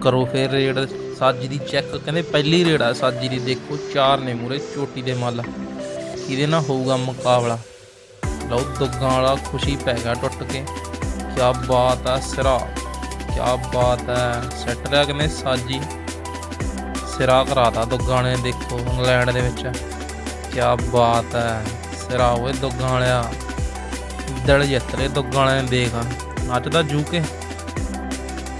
ਕਰੋ ਫਿਰ ਰੇਡ। ਸਾਜੀ ਦੀ ਚੈੱਕ ਕਹਿੰਦੇ ਪਹਿਲੀ ਰੇਡ ਆ ਸਾਜੀ ਦੀ, ਦੇਖੋ ਚਾਰ ਨੇ ਮੂਰੇ, ਚੋਟੀ ਦੇ ਮੱਲ। ਕਿਹਦੇ ਨਾਲ ਹੋਊਗਾ ਮੁਕਾਬਲਾ? ਲਓ, ਦੁੱਗਾਂ ਵਾਲਾ ਖੁਸ਼ੀ ਪੈ ਗਿਆ ਟੁੱਟ ਕੇ। ਕਿਆ ਬਾਤ ਹੈ ਸਿਰਾ। ਕਿਆ ਬਾਤ ਹੈ ਸੈੱਟ ਰਿਹਾ ਕਹਿੰਦੇ ਸਾਜੀ। ਸਿਰਾ ਕਰਾਤਾ ਦੁੱਗਾਂ ਨੇ, ਦੇਖੋ ਇੰਗਲੈਂਡ ਦੇ ਵਿੱਚ। ਕਿਆ ਬਾਤ ਹੈ ਸਿਰਾ ਓਏ ਦੁੱਗਾਂ ਵਾਲਿਆ। ਦਿਲ ਜਿੱਤ ਲਏ ਦੁੱਗਾਂ ਵਾਲਿਆਂ ਨੇ ਦੇਖ। ਨੱਚਦਾ ਜੂ ਕੇ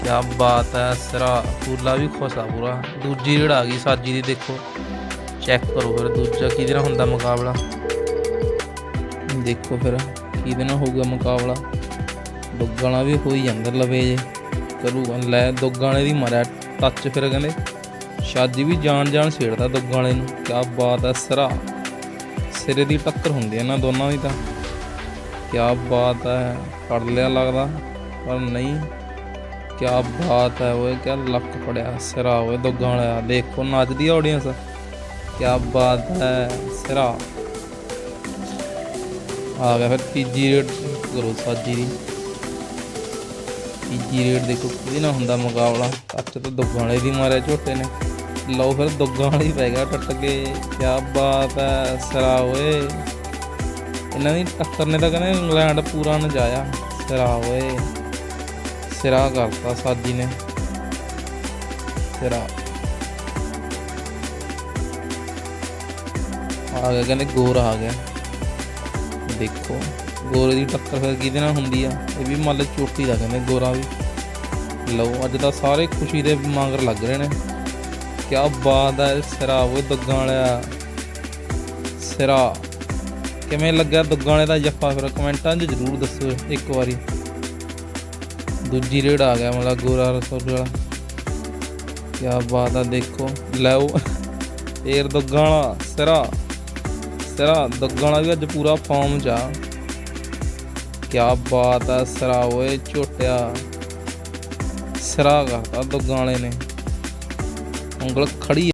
ਕਿਆ ਬਾਤ ਹੈ, ਸਰਾ ਪੂਲਾ ਵੀ ਖੁਸ਼ ਆ ਪੂਰਾ। ਦੂਜੀ ਰੇੜ ਆ ਗਈ ਸਾਜੀ ਦੀ ਦੇਖੋ। ਚੈੱਕ ਕਰੋ ਫਿਰ ਦੂਜਾ ਕਿਹਦੇ ਨਾਲ ਹੁੰਦਾ ਮੁਕਾਬਲਾ। ਦੇਖੋ ਫਿਰ ਕਿਹਦੇ ਨਾਲ ਹੋਊਗਾ ਮੁਕਾਬਲਾ। ਦੁੱਗਾਂ ਵਾਲਾ ਵੀ ਹੋਈ ਅੰਦਰ ਲਵੇ ਜੇ ਕਰੂਗਾ ਲੈ ਦੁੱਗਾਂ ਵਾਲੇ ਦੀ ਮਾਰਿਆ ਟੱਚ ਫਿਰ ਕਹਿੰਦੇ। ਸ਼ਾਦੀ ਵੀ ਜਾਣ ਜਾਣ ਛੇੜਦਾ ਦੁੱਗਾਂ ਵਾਲੇ ਨੂੰ। ਕਿਆ ਬਾਤ ਹੈ, ਸਰਾ। ਸਿਰੇ ਦੀ ਟੱਕਰ ਹੁੰਦੀ ਹੈ ਇਹਨਾਂ ਦੋਨਾਂ ਦੀ ਤਾਂ। ਕਿਆ ਬਾਤ ਹੈ, ਫੜ ਲਿਆ ਲੱਗਦਾ, ਪਰ ਨਹੀਂ। ਕਿਆ ਬਾਤ ਹੈ ਓਏ, ਕਿਆ ਲੱਕ ਫੜਿਆ, ਸਿਰਾ ਓਏ, ਦੁੱਗਾਂ ਵਾਲਾ ਦੇਖੋ ਨੱਚਦੀ ਆਡੀਅנס ਕਿਆ ਬਾਤ ਹੈ, ਸਿਰਾ। ਆ ਗਿਆ ਫਿਰ ਤੀਜੀ ਰੇਡ ਕਰੋ ਸਾਜੀ ਦੀ। ਤੀਜੀ ਰੇਡ ਦੇਖੋ, ਕਿਹਦੇ ਨਾਲ ਹੁੰਦਾ ਮੁਕਾਬਲਾ? ਕੱਚ ਤਾਂ ਦੁੱਗਾਂ ਵਾਲੇ ਦੀ ਮਾਰਿਆ ਝੋਟੇ ਨੇ। ਲਓ ਫਿਰ ਦੁੱਗਾਂ ਵਾਲੀ ਪੈ ਗਿਆ ਟੱਟ ਕੇ। ਕਿਆ ਬਾਤ ਹੈ, ਸਰਾ ਓਏ। ਇਹਨਾਂ ਦੀ ਟੱਕਰ ਨੇ ਤਾਂ ਕਹਿੰਦੇ ਇੰਗਲੈਂਡ ਪੂਰਾ ਨਜਾਇਆ। ਸਰਾ ਓਏ। ਸਿਰਾ ਕਰਤਾ ਸਾਜੀ ਨੇ। ਸਿਰਾ। ਆ ਗਿਆ ਕਹਿੰਦੇ ਗੋਰ ਆ ਗਿਆ। ਦੇਖੋ, ਗੋਰੇ ਦੀ ਟੱਕਰ ਫਿਰ ਕਿਹਦੇ ਨਾਲ ਹੁੰਦੀ ਆ? ਇਹ ਵੀ ਮੰਨ ਲਓ ਚੋਟੀ ਦਾ ਕਹਿੰਦੇ ਗੋਰਾ ਵੀ। ਲਓ, ਅੱਜ ਤਾਂ ਸਾਰੇ ਖੁਸ਼ੀ ਦੇ ਮੰਗਰ ਲੱਗ ਰਹੇ ਨੇ। ਕਿਆ ਬਾਤ ਹੈ ਸਿਰਾ ਉਹ ਦੁੱਗਾਂ ਵਾਲਿਆ। ਸਿਰਾ। ਕਿਵੇਂ ਲੱਗਿਆ ਦੁੱਗਾਂ ਵਾਲੇ ਦਾ ਜੱਫਾ? ਫਿਰ ਕਮੈਂਟਾਂ 'ਚ ਜ਼ਰੂਰ ਦੱਸੋ ਇੱਕ ਵਾਰੀ। ਦੂਜੀ ਰੇਡ ਆ ਗਿਆ ਮਤਲਬ ਗੋਰਾ ਰਸੋਲ ਵਾਲਾ। ਕਿਆ ਬਾਤ ਆ, ਦੇਖੋ। ਲੈਓ ਏਰ ਦੁੱਗਾਂ ਸਿਰਾ। ਸਿਰਾ ਦੁੱਗਾਂ ਵੀ ਅੱਜ ਪੂਰਾ ਫਾਰਮ 'ਚ ਆ। ਕਿਆ ਬਾਤ ਆ, ਸਿਰਾ ਓਏ, ਝੋਟਿਆ। ਸਿਰਾ ਕਰਤਾ ਦੁੱਗਾਂ ਨੇ। ਉਂਗਲ ਖੜੀ